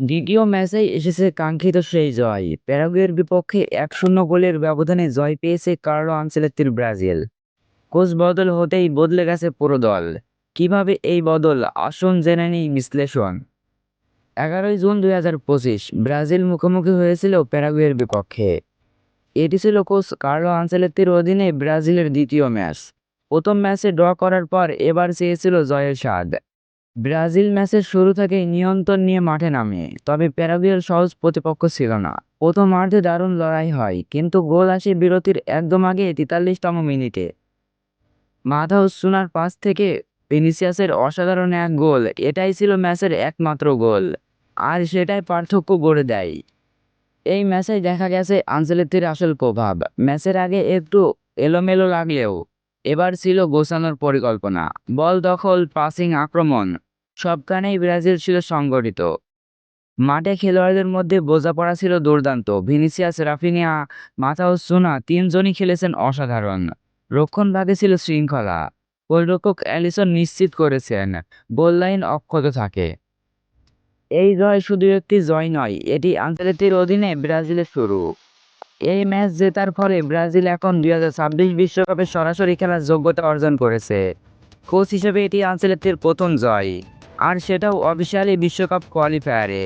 দ্বিতীয় ম্যাচেই এসেছে কাঙ্ক্ষিত সেই জয়। প্যারাগুয়ের বিপক্ষে এক শূন্য গোলের ব্যবধানে জয় পেয়েছে কার্লো আনচেলত্তির ব্রাজিল। কোচ বদল হতেই বদলে গেছে পুরো দল। কীভাবে এই বদল, আসন জেনে নেই বিশ্লেষণ। এগারোই জুন দুই হাজার পঁচিশ, ব্রাজিল মুখোমুখি হয়েছিল প্যারাগুয়ের বিপক্ষে। এটি ছিল কোচ কার্লো আনচেলত্তির অধীনে ব্রাজিলের দ্বিতীয় ম্যাচ। প্রথম ম্যাচে ড্র করার পর এবার চেয়েছিল জয়ের স্বাদ। ব্রাজিল ম্যাচের শুরু থেকেই নিয়ন্ত্রণ নিয়ে মাঠে নামে, তবে প্যারাগুয়ের সহজ প্রতিপক্ষ ছিল না। প্রথমার্ধে দারুণ লড়াই হয়, কিন্তু গোল আসে বিরতির একদম আগে তেতাল্লিশতম মিনিটে। মাথাউস সুনার পাস থেকে ভিনিসিয়াসের অসাধারণ এক গোল, এটাই ছিল ম্যাচের একমাত্র গোল, আর সেটাই পার্থক্য গড়ে দেয়। এই ম্যাচে দেখা গেছে আনচেলত্তির আসল প্রভাব, ম্যাচের আগে একটু এলোমেলো লাগলেও, এবার ছিল গোছানোর পরিকল্পনা, বল দখল পাসিং আক্রমণ। সবখানেই ব্রাজিল ছিল সংগঠিত। মাঠে খেলোয়াড়দের মধ্যে বোঝাপড়া ছিল দুর্দান্ত। ভিনিসিয়াস, রাফিনিয়া, মাথাউস সুনা তিনজনই খেলেছেন অসাধারণ। রক্ষণ ভাগে ছিল শৃঙ্খলা। গোলরক্ষক অ্যালিসন নিশ্চিত করেছেন গোল লাইন অক্ষত থাকে। এই জয় শুধু একটি জয় নয়, এটি আন্তর্জাতিক অধীনে ব্রাজিলের শুরু। এই ম্যাচ জেতার ফলে ব্রাজিল এখন দুই হাজার ছাব্বিশ বিশ্বকাপে সরাসরি খেলার যোগ্যতা অর্জন করেছে। কোচ হিসেবে এটি আঞ্চলিকের প্রথম জয়। আর সেটাও অফিসিয়ালি বিশ্বকাপ কোয়ালিফায়ারে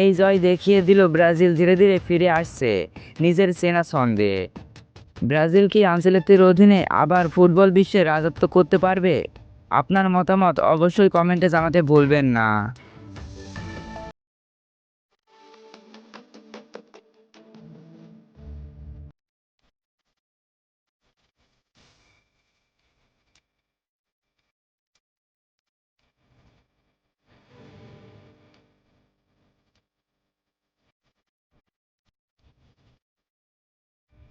এই জয় দেখিয়ে দিল ব্রাজিল ধীরে ধীরে ফিরে আসছে নিজের সেনা ছন্দে। ব্রাজিল কি আঞ্চলিকের অধীনে আবার ফুটবল বিশ্বে রাজত্ব করতে পারবে? আপনার মতামত অবশ্যই কমেন্টে জানাতে ভুলবেন না।